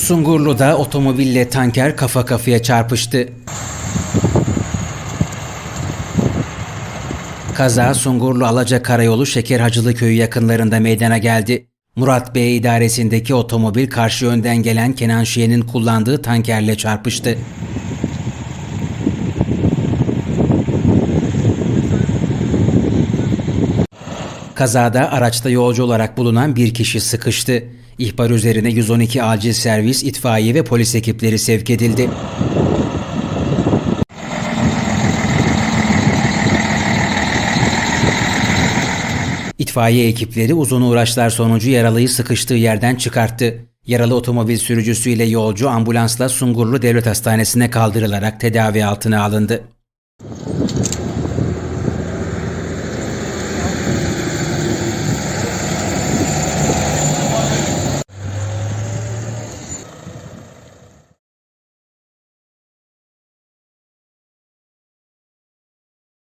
Sungurlu'da otomobille tanker kafa kafaya çarpıştı. Kaza Sungurlu Alaca Karayolu Şekerhacılı Köyü yakınlarında meydana geldi. Murat Bey idaresindeki otomobil karşı yönden gelen Kenan Şiye'nin kullandığı tankerle çarpıştı. Kazada araçta yolcu olarak bulunan bir kişi sıkıştı. İhbar üzerine 112 acil servis, itfaiye ve polis ekipleri sevk edildi. İtfaiye ekipleri uzun uğraşlar sonucu yaralıyı sıkıştığı yerden çıkarttı. Yaralı otomobil sürücüsüyle yolcu ambulansla Sungurlu Devlet Hastanesi'ne kaldırılarak tedavi altına alındı.